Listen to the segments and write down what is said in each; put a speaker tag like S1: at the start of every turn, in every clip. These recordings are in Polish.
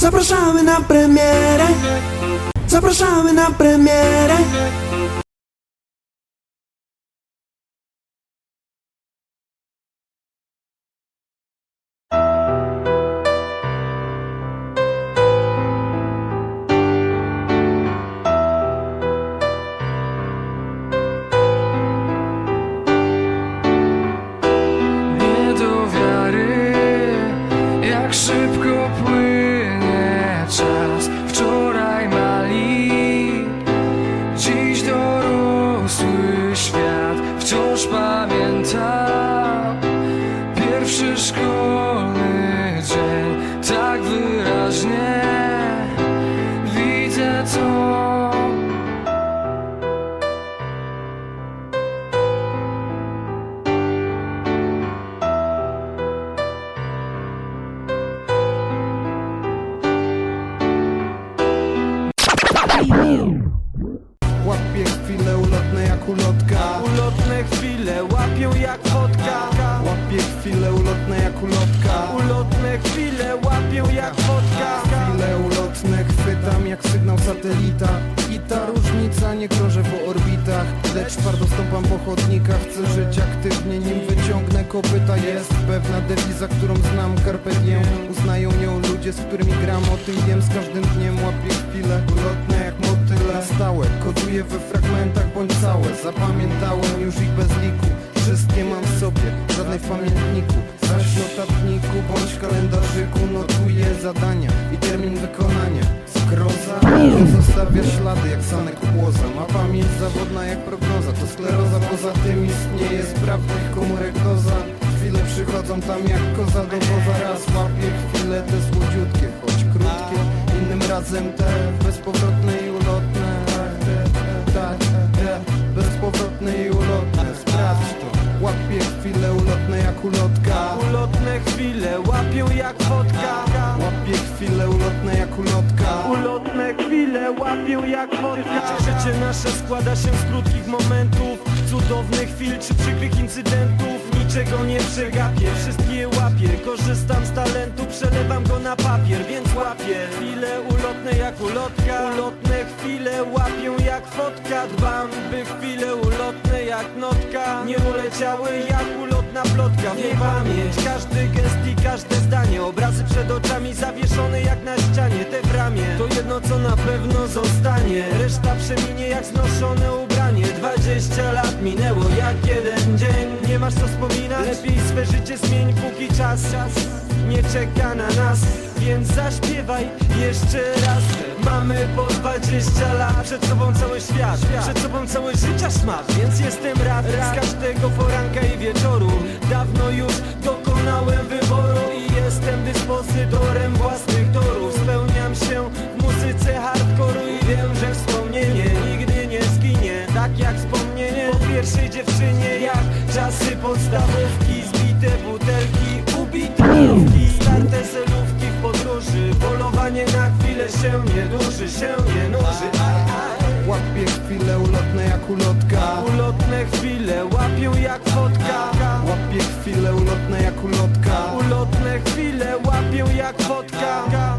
S1: Zapraszamy na premierę. Zapraszamy na premierę
S2: Łapie chwile ulotne jak ulotka.
S3: Ulotne chwile łapią jak wodka
S2: Łapie chwile ulotne jak ulotka.
S3: Ulotne chwile łapią jak wodka
S2: Chwile ulotne chwytam jak sygnał satelita. I ta różnica nie krążę po orbitach Lecz twardo stąpam po chodnikach. Chcę żyć aktywnie nim wyciągnę kopyta. Jest pewna dewiza, którą znam Carpe diem Uznają ją ludzie, z którymi gram. O tym wiem z każdym dniem Łapię chwile ulotne jak motyle Na stałe, koduję we fragmentach bądź całe. Zapamiętałem już ich bez liku Wszystkie mam w sobie, żadnej w pamiętniku Zaś w notatniku bądź kalendarzyku Notuję zadania i termin wykonania. Skroza, zostawia ślady jak sanek płoza. Ma pamięć zawodna jak prognoza To skleroza, poza tym istnieje sprawnych komórek doza Chwile przychodzą tam jak koza do woza. Raz łapię chwile te słodziutkie, choć krótkie. Innym razem te bezpowrotne i ulotne bezpowrotne i ulotne. Sprawdź to. Łapię chwile ulotne jak ulotka.
S3: Ulotne chwile łapią jak wodka
S2: Łapię chwile ulotne jak ulotka.
S3: Ulotne chwile łapią jak wodka Życie nasze składa się z krótkich momentów Cudownych chwil czy przykrych incydentów Niczego nie przegapię, wszystkie łapię. Korzystam z talentu, przelewam go na papier Więc łapię. Chwile ulotne jak ulotka Ulotne chwile łapią jak fotka. Dbam, by chwile ulotne jak notka Nie uleciały jak ulotna plotka. Nie pamięć, każdy gest i każde zdanie Obrazy przed oczami zawieszone jak na ścianie Te w ramię, to jedno co na pewno zostanie. Reszta przeminie jak znoszone ubranie. 20 lat minęło jak jeden dzień. Nie masz co wspominać? Lepiej swe życie zmień póki czas. Nie czeka na nas Więc zaśpiewaj jeszcze raz. Mamy po 20 lat. Przed sobą cały świat. Przed sobą cały życia szmat Więc jestem rad Z każdego poranka i wieczoru. Dawno
S2: Ulotne
S3: chwile łapią jak wodka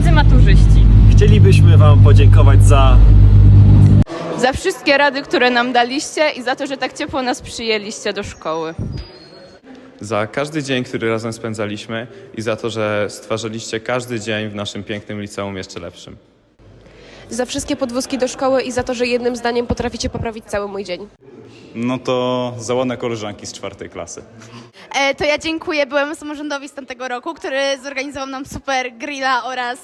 S4: Drodzy maturzyści,
S5: Chcielibyśmy Wam podziękować za
S4: za wszystkie rady, które nam daliście i za to, że tak ciepło nas przyjęliście do szkoły.
S3: za każdy dzień, który razem spędzaliśmy i za to, że stwarzaliście każdy dzień w naszym pięknym liceum jeszcze lepszym.
S6: za wszystkie podwózki do szkoły i za to, że jednym zdaniem potraficie poprawić cały mój dzień.
S7: No to za ładne koleżanki z czwartej klasy.
S8: To ja dziękuję byłemu samorządowi z tamtego roku, który zorganizował nam super grilla oraz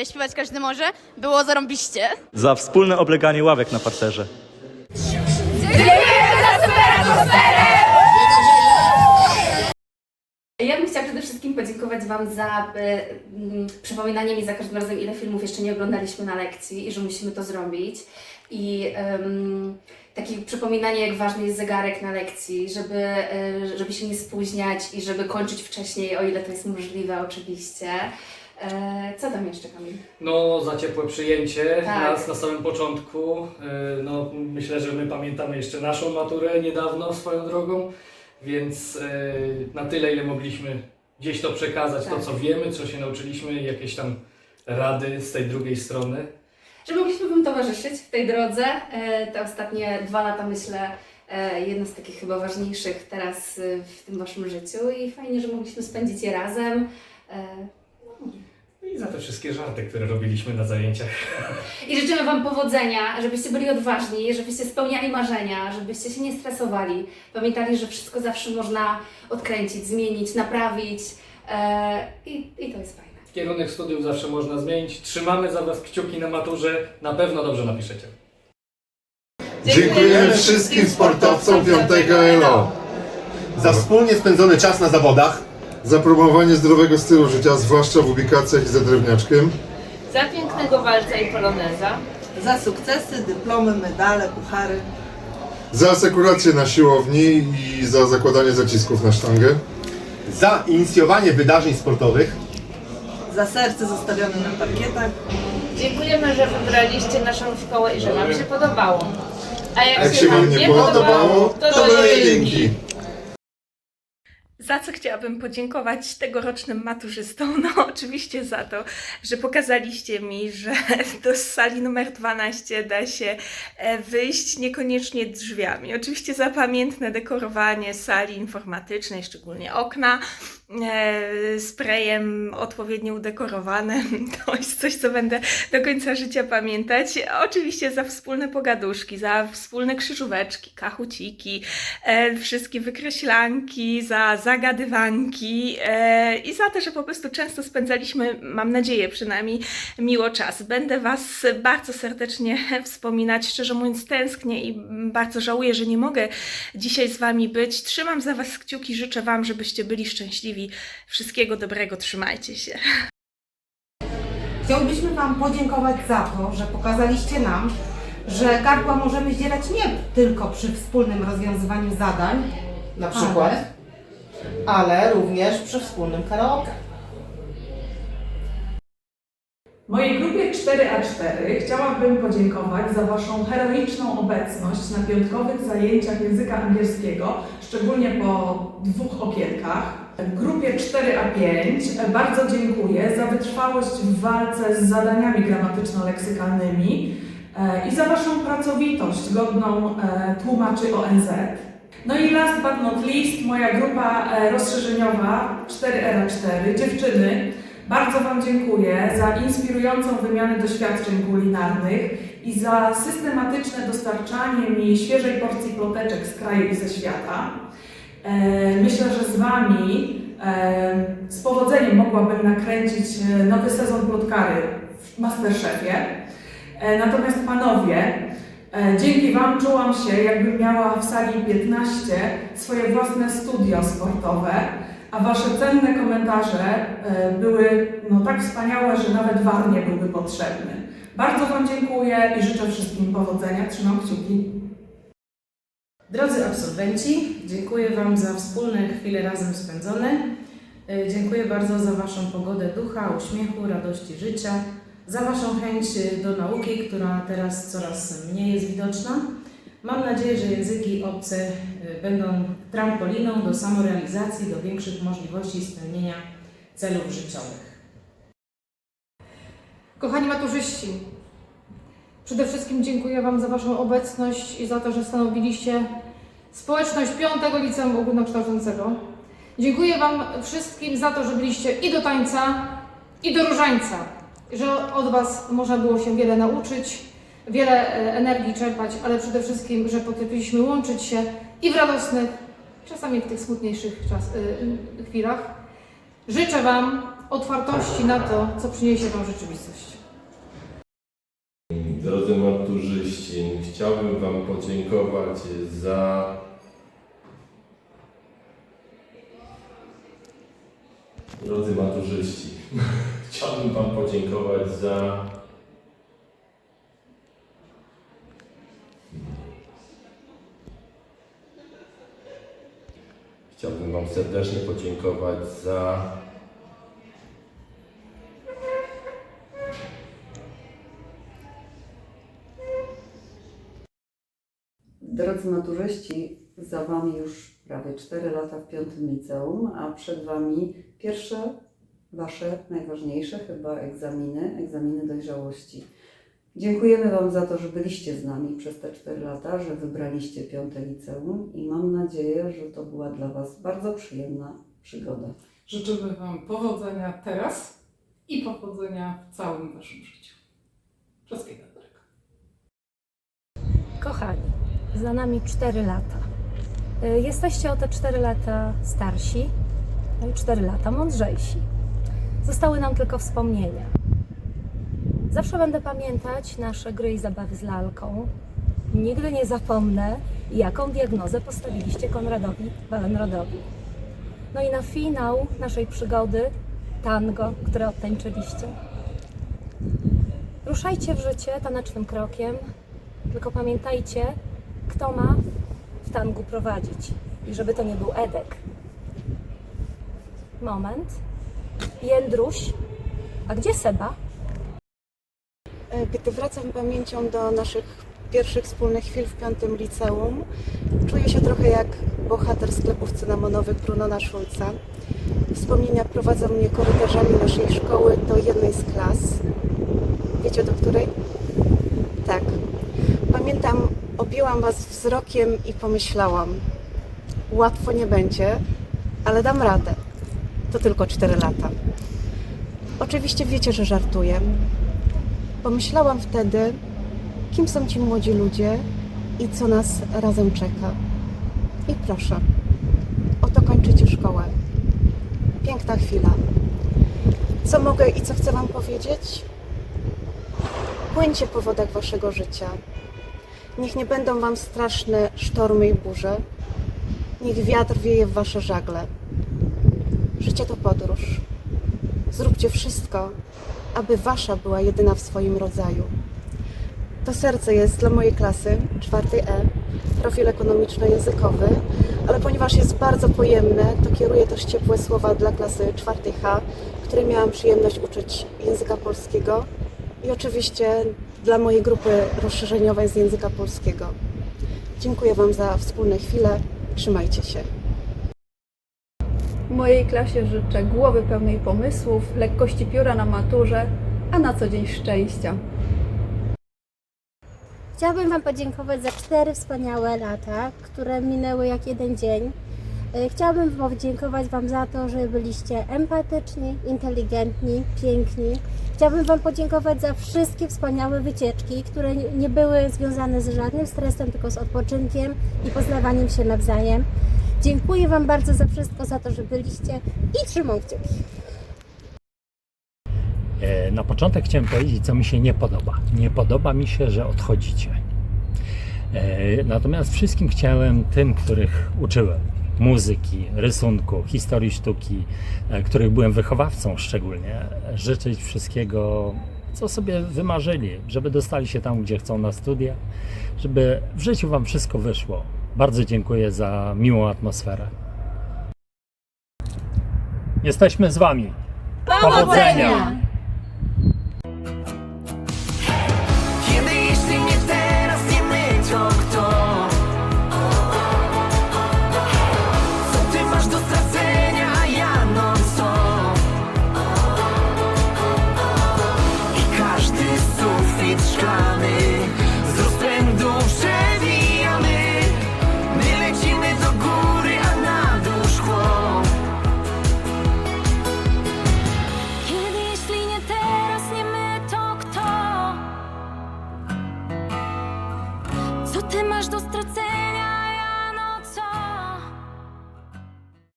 S8: e, śpiewać każdy może. Było zarąbiście.
S5: za wspólne obleganie ławek na parterze.
S9: Ja bym chciała przede wszystkim podziękować Wam za e, przypominanie mi za każdym razem, ile filmów jeszcze nie oglądaliśmy na lekcji i że musimy to zrobić. I em, takie przypominanie, jak ważny jest zegarek na lekcji, żeby, e, żeby się nie spóźniać i żeby kończyć wcześniej, o ile to jest możliwe oczywiście. E, co tam jeszcze, Kamil?
S10: No, za ciepłe przyjęcie
S9: Tak.
S10: nas na samym początku. E, No, myślę, że my pamiętamy jeszcze naszą maturę niedawno swoją drogą, więc e, na tyle, ile mogliśmy gdzieś to przekazać, to
S9: Tak.
S10: co wiemy, co się nauczyliśmy, jakieś tam rady z tej drugiej strony.
S9: Towarzyszyć w tej drodze. E, Te ostatnie dwa lata, myślę, e, jedno z takich chyba ważniejszych teraz e, w tym Waszym życiu i fajnie, że mogliśmy spędzić je razem. E,
S10: I za te wszystkie żarty, które robiliśmy na zajęciach.
S9: I życzymy Wam powodzenia, żebyście byli odważni, żebyście spełniali marzenia, żebyście się nie stresowali. Pamiętali, że wszystko zawsze można odkręcić, zmienić, naprawić i, i to jest fajne.
S10: Kierunek studiów zawsze można zmienić. Trzymamy za Was kciuki na maturze. Na pewno dobrze napiszecie.
S11: Dziękujemy wszystkim sportowcom 5 ELO
S12: Za wspólnie spędzony czas na zawodach,
S11: za promowanie zdrowego stylu życia, zwłaszcza w ubikacjach i za drewniaczkiem.
S4: Za pięknego walca i poloneza.
S6: Za sukcesy, dyplomy, medale, puchary.
S11: Za asekurację na siłowni i za zakładanie zacisków na sztangę.
S12: za inicjowanie wydarzeń sportowych,
S6: Za serce zostawione na parkietach.
S4: Dziękujemy, że wybraliście naszą szkołę i że Wam się podobało. A jak,
S11: Jak się Wam nie podobało, to do jedynki.
S4: Za co chciałabym podziękować tegorocznym maturzystom? No oczywiście za to, że pokazaliście mi, że do sali numer 12 da się e, wyjść niekoniecznie drzwiami. Oczywiście za pamiętne dekorowanie sali informatycznej, szczególnie okna, e, sprayem odpowiednio udekorowane. To jest coś, co będę do końca życia pamiętać. Oczywiście za wspólne pogaduszki, za wspólne krzyżóweczki, kachuciki, e, wszystkie wykreślanki, za zagadywanki e, i za to, że po prostu często spędzaliśmy, mam nadzieję przynajmniej, miło czas. Będę Was bardzo serdecznie wspominać, szczerze mówiąc tęsknię i bardzo żałuję, że nie mogę dzisiaj z Wami być. Trzymam za Was kciuki, życzę Wam, żebyście byli szczęśliwi. Wszystkiego dobrego, trzymajcie się.
S6: Chciałbyśmy Wam podziękować za to, że pokazaliście nam, że gardła możemy zdzierać nie tylko przy wspólnym rozwiązywaniu zadań, na przykład, ale również przy wspólnym karaoke.
S13: Mojej grupie 4A4 chciałabym podziękować za Waszą heroiczną obecność na piątkowych zajęciach języka angielskiego, szczególnie po dwóch okienkach. Grupie 4A5 bardzo dziękuję za wytrwałość w walce z zadaniami gramatyczno-leksykalnymi e, i za Waszą pracowitość godną e, tłumaczy ONZ. No i last but not least, moja grupa e, rozszerzeniowa 4R4, dziewczyny. Bardzo Wam dziękuję za inspirującą wymianę doświadczeń kulinarnych i za systematyczne dostarczanie mi świeżej porcji ploteczek z kraju i ze świata. E, Myślę, że z Wami e, z powodzeniem mogłabym nakręcić nowy sezon plotkary w Masterchefie. Natomiast panowie, dzięki Wam czułam się, jakbym miała w sali 15 swoje własne studio sportowe, a Wasze cenne komentarze e, były no, tak wspaniałe, że nawet war nie byłby potrzebny. Bardzo Wam dziękuję i życzę wszystkim powodzenia. Trzymam kciuki.
S10: Drodzy absolwenci, dziękuję Wam za wspólne chwile razem spędzone. E, Dziękuję bardzo za Waszą pogodę ducha, uśmiechu, radości życia, za Waszą chęć e, do nauki, która teraz coraz mniej jest widoczna. Mam nadzieję, że języki obce e, będą trampoliną do samorealizacji, do większych możliwości spełnienia celów życiowych.
S14: Kochani maturzyści, przede wszystkim dziękuję Wam za Waszą obecność i za to, że stanobiliście społeczność piątego liceum ogólnokształcącego. Dziękuję Wam wszystkim za to, że byliście i do tańca, i do różańca, że od Was można było się wiele nauczyć, wiele e, energii czerpać, ale przede wszystkim, że potrafiliśmy łączyć się i w radosnych, czasami w tych smutniejszych czas, y, chwilach. Życzę Wam otwartości na to, co przyniesie Wam rzeczywistość.
S15: Drodzy maturzyści, chciałbym Wam podziękować za Drodzy maturzyści, chciałbym Wam podziękować za Chciałbym Wam serdecznie podziękować za
S16: Drodzy maturzyści, za Wami już prawie 4 lata w piątym liceum, a przed Wami pierwsze Wasze najważniejsze chyba egzaminy, egzaminy dojrzałości. Dziękujemy Wam za to, że byliście z nami przez te 4 lata, że wybraliście piąte liceum i mam nadzieję, że to była dla Was bardzo przyjemna przygoda.
S14: Życzymy Wam powodzenia teraz i powodzenia w całym Waszym życiu. Wszystkiego dobrego.
S17: Kochani, za nami 4 lata. Y, Jesteście o te 4 lata starsi, no i 4 lata mądrzejsi. Zostały nam tylko wspomnienia. Zawsze będę pamiętać nasze gry i zabawy z lalką. Nigdy nie zapomnę, jaką diagnozę postawiliście Konradowi Wallenrodowi. No i na finał naszej przygody tango, które odtańczyliście. Ruszajcie w życie tanecznym krokiem, tylko pamiętajcie, kto ma w tangu prowadzić i żeby to nie był Edek. Moment. Jędruś. A gdzie Seba?
S18: Gdy wracam pamięcią do naszych pierwszych wspólnych chwil w piątym liceum, czuję się trochę jak bohater sklepów cynamonowych Brunona Schulza. Wspomnienia prowadzą mnie korytarzami naszej szkoły do jednej z klas. Wiecie do której? Tak. Pamiętam, obiłam Was wzrokiem i pomyślałam, łatwo nie będzie, ale dam radę. To tylko 4 lata. Oczywiście wiecie, że żartuję. Pomyślałam wtedy, kim są ci młodzi ludzie i co nas razem czeka. I proszę, oto kończycie szkołę. Piękna chwila. Co mogę i co chcę Wam powiedzieć? Płyńcie po wodach Waszego życia. Niech nie będą Wam straszne sztormy i burze. Niech wiatr wieje w Wasze żagle. Życie to podróż. Zróbcie wszystko, aby Wasza była jedyna w swoim rodzaju. To serce jest dla mojej klasy, czwartej E, profil ekonomiczno-językowy, ale ponieważ jest bardzo pojemne, to kieruję też ciepłe słowa dla klasy czwartej H, której miałam przyjemność uczyć języka polskiego i oczywiście dla mojej grupy rozszerzeniowej z języka polskiego. Dziękuję Wam za wspólne chwile. Trzymajcie się.
S6: Mojej klasie życzę głowy pełnej pomysłów, lekkości pióra na maturze, a na co dzień szczęścia.
S19: Chciałabym Wam podziękować za cztery wspaniałe lata, które minęły jak jeden dzień. E, Chciałabym podziękować Wam za to, że byliście empatyczni, inteligentni, piękni. Chciałabym Wam podziękować za wszystkie wspaniałe wycieczki, które nie- nie były związane z żadnym stresem, tylko z odpoczynkiem i poznawaniem się nawzajem. Dziękuję Wam bardzo za wszystko, za to, że byliście i trzymam kciuki.
S20: E, Na początek chciałem powiedzieć, co mi się nie podoba. Nie podoba mi się, że odchodzicie. E, Natomiast wszystkim chciałem, tym, których uczyłem muzyki, rysunku, historii sztuki, e, których byłem wychowawcą szczególnie, życzyć wszystkiego, co sobie wymarzyli, żeby dostali się tam, gdzie chcą na studia, żeby w życiu Wam wszystko wyszło. Bardzo dziękuję za miłą atmosferę. Jesteśmy z Wami.
S21: Powodzenia!